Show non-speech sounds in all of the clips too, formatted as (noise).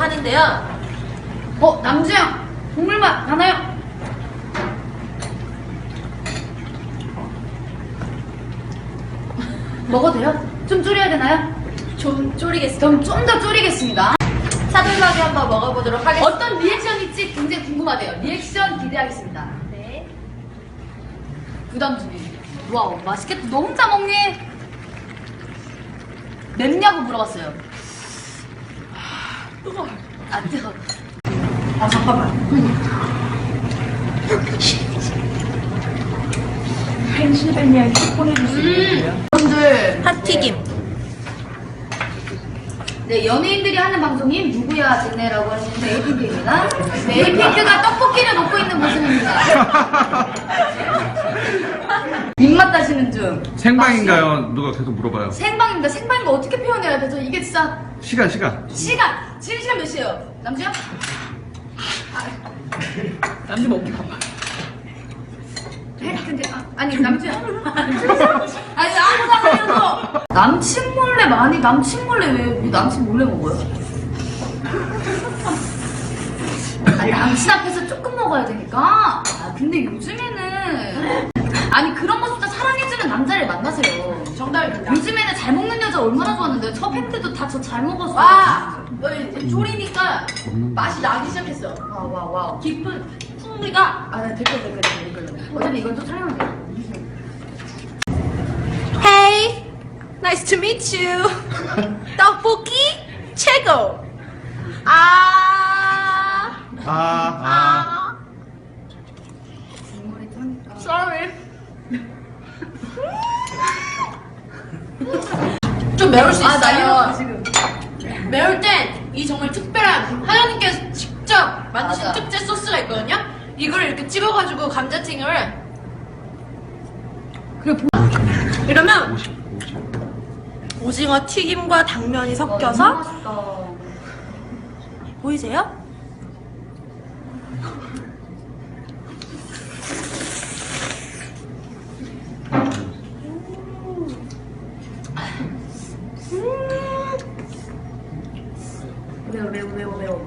하는데요. 어, 남주영! 국물맛 나나요? (laughs) 먹어도 돼요? 좀 줄여야 되나요? 좀 졸이겠습니다. 그럼 좀더 줄이겠습니다. 차돌박이 한번 먹어보도록 하겠습니다. 어떤 리액션일지 굉장히 궁금하대요. 리액션 기대하겠습니다. 네. 부담 주네. 와우, 맛있겠다. 너 혼자 먹니? 맵냐고 물어봤어요. 뜨거워. 아, 뜨거. 아, 잠깐만. 펜실베니아에서 보내줄 수 있는데요. 여러분들. 핫튀김. 네, 연예인들이 하는 방송인 누구야 쟤네라고 하시는 에이핑크입니다. 네, 에이핑크가 떡볶이를 먹고 있는 모습입니다. (laughs) 입맛 다시는 중. 생방인가요? 누가 계속 물어봐요. 생방입니다. 생방인 거 어떻게 표현해야 되죠? 이게 진짜 시간 시간. 시간. 지금 시간 몇 시예요? 남주야? 남주 먹기 바빠. 해? 근데 아, 아니 남주야. (laughs) 아니 아무나 그래도 남친 몰래 많이 남친 몰래 왜, 왜 남친 몰래 먹어요? 아니 남친 앞에서 조금 먹어야 되니까. 아 근데 요즘에는 아니 그런 모습도 사랑해주는 남자를 만나세요. 정답입니다. 요즘에는 잘 먹는 여자 얼마나 좋았는데 첫 팬들도 다 저 잘 먹었어. 와! 너 이제 졸이니까 맛이 나기 시작했어. 와우 와우. 깊은 풍미가. 아 네, 댓글 댓글 댓글 댓글. 어차피 이건 또 to meet you. 떡볶이 최고. 아. 아, 아. 아. Sorry. 좀 매울 수 아, 나 있어요. 지금. 매울 땐 이 정말 특별한 하나님께서 직접 만드신 맞아. 특제 소스가 있거든요. 이걸 이렇게 찍어가지고 감자튀김을 그래 보. 이러면 50, 50. 오징어 튀김과 당면이 섞여서 맛있다. 보이세요? 매워 매워 매워 매워.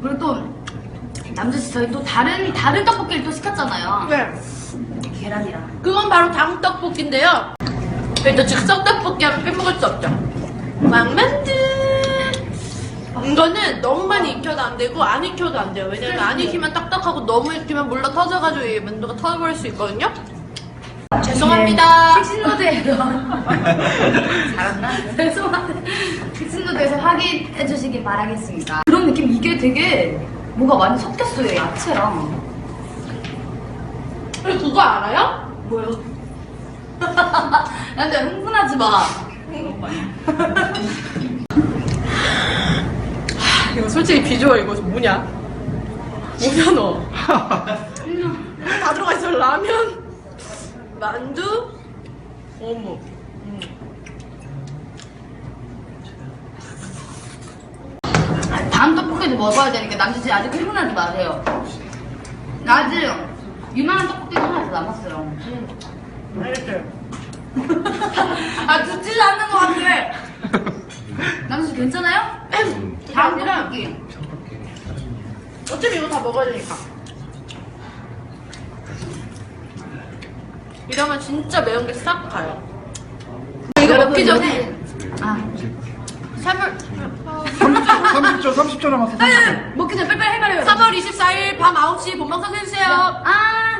그리고 또 남자 씨 저희 또 다른 다른 떡볶이를 또 시켰잖아요. 네. 계란이랑. 그건 바로 당떡볶이인데요. 일단 즉석 떡볶이 하면 빼먹을 수 없죠. 왕만두. 이거는 너무 많이 익혀도 안 되고 안 익혀도 안 돼요. 왜냐면 안 익히면 딱딱하고 너무 익히면 물러 터져가지고 이 만두가 터져버릴 수 있거든요. 죄송합니다. 식신로드에서 (laughs) 잘한다. 죄송한데 식신로드에서 확인해 주시기 바라겠습니다. 그런 느낌 이게 되게 뭐가 많이 섞였어요 야채랑. 그리고 그거 알아요? 뭐요? 근데 흥분하지 마. 이거 솔직히 비주얼 이거 뭐냐? 뭐냐 너? 다 들어가 있어 라면, 만두, 어묵. 음. 다음 떡볶이도 먹어야 되니까 남자 씨 아직 흥분하지 마세요. 아직 유명한 떡볶이가 하나 더 남았어요. 알겠어요. 아 듣지도 않는 것 같아. 남자 씨 괜찮아요? 다음 떡볶이. 어차피 이거 다 먹어야 되니까. 이러면 진짜 매운 게 싹 가요. 이거 먹기 전에 아, 샤물 30초, 30초 남았어. 30초. 먹기 전에 빨리빨리 해버려요. 3월 24일 밤 9시 본방송 해주세요. 아.